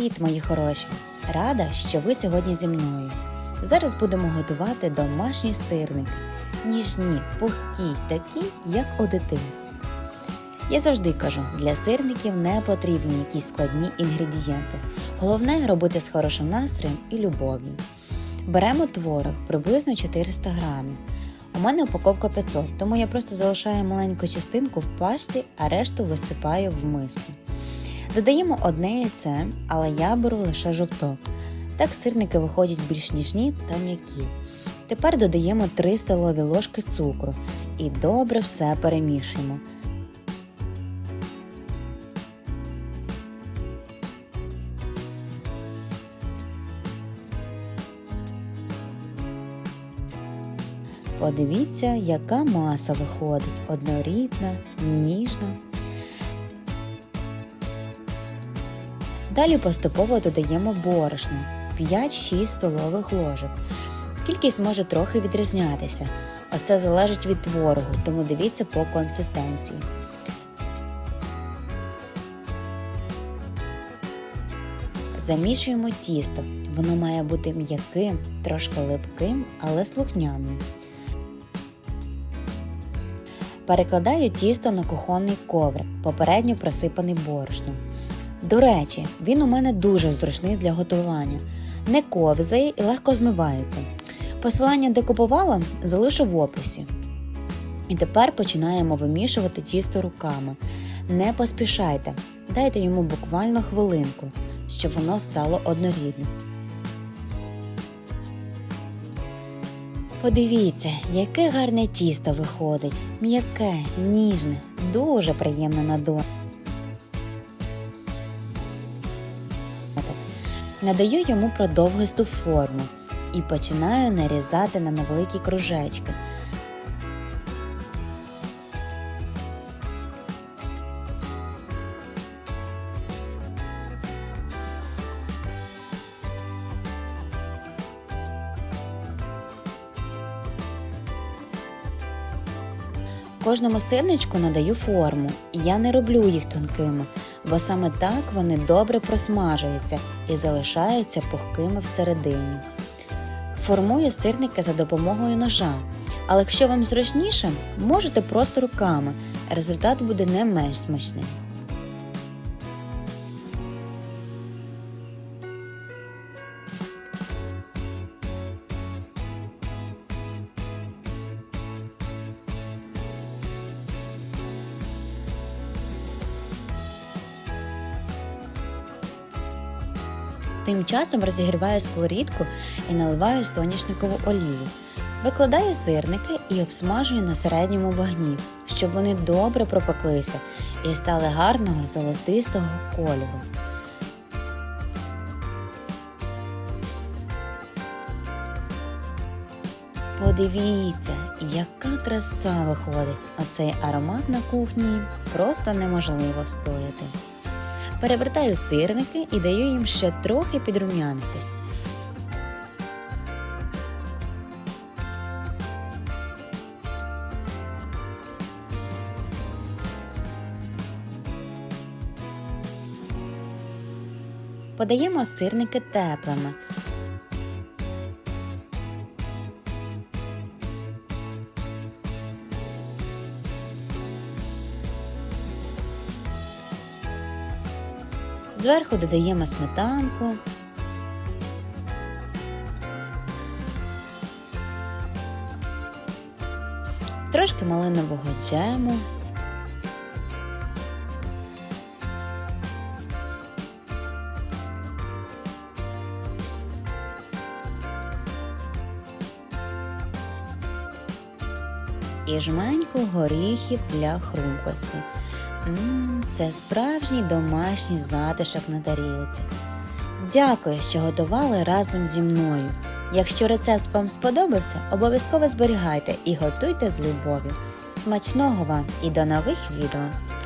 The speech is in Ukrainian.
Привіт, мої хороші! Рада, що ви сьогодні зі мною. Зараз будемо готувати домашні сирники. Ніжні, пухкі, такі, як у дитинстві. Я завжди кажу, для сирників не потрібні якісь складні інгредієнти. Головне робити з хорошим настроєм і любов'ю. Беремо творог приблизно 400 грамів. У мене упаковка 500, тому я просто залишаю маленьку частинку в пачці, а решту висипаю в миску. Додаємо одне яйце, але я беру лише жовток. Так сирники виходять більш ніжні та м'які. Тепер додаємо 3 столові ложки цукру і добре все перемішуємо. Подивіться, яка маса виходить однорідна, ніжна. Далі поступово додаємо борошно 5-6 столових ложок. Кількість може трохи відрізнятися. Усе залежить від творогу, тому дивіться по консистенції. Замішуємо тісто. Воно має бути м'яким, трошки липким, але слухняним. Перекладаю тісто на кухонний коврик, попередньо просипаний борошном. До речі, він у мене дуже зручний для готування, не ковзає і легко змивається. Посилання, де купувала, залишу в описі. І тепер починаємо вимішувати тісто руками. Не поспішайте, дайте йому буквально хвилинку, щоб воно стало однорідним. Подивіться, яке гарне тісто виходить. М'яке, ніжне, дуже приємне на дотик. Надаю йому продовгисту форму і починаю нарізати на невеликі кружечки. Кожному сирничку надаю форму, і я не роблю їх тонкими, бо саме так вони добре просмажуються і залишаються пухкими всередині. Формую сирники за допомогою ножа, але якщо вам зручніше, можете просто руками. Результат буде не менш смачний. Тим часом розігріваю сковорідку і наливаю соняшникову олію. Викладаю сирники і обсмажую на середньому вогні, щоб вони добре пропеклися і стали гарного золотистого кольору. Подивіться, яка краса виходить! Оцей аромат на кухні просто неможливо встояти. Перевертаю сирники і даю їм ще трохи підрум'янитись. Подаємо сирники теплими. Зверху додаємо сметанку. Трошки малинового джему. І жменьку горіхів для хрумкості. Це справжній домашній затишок на тарілці. Дякую, що готували разом зі мною. Якщо рецепт вам сподобався, обов'язково зберігайте і готуйте з любов'ю. Смачного вам і до нових відео!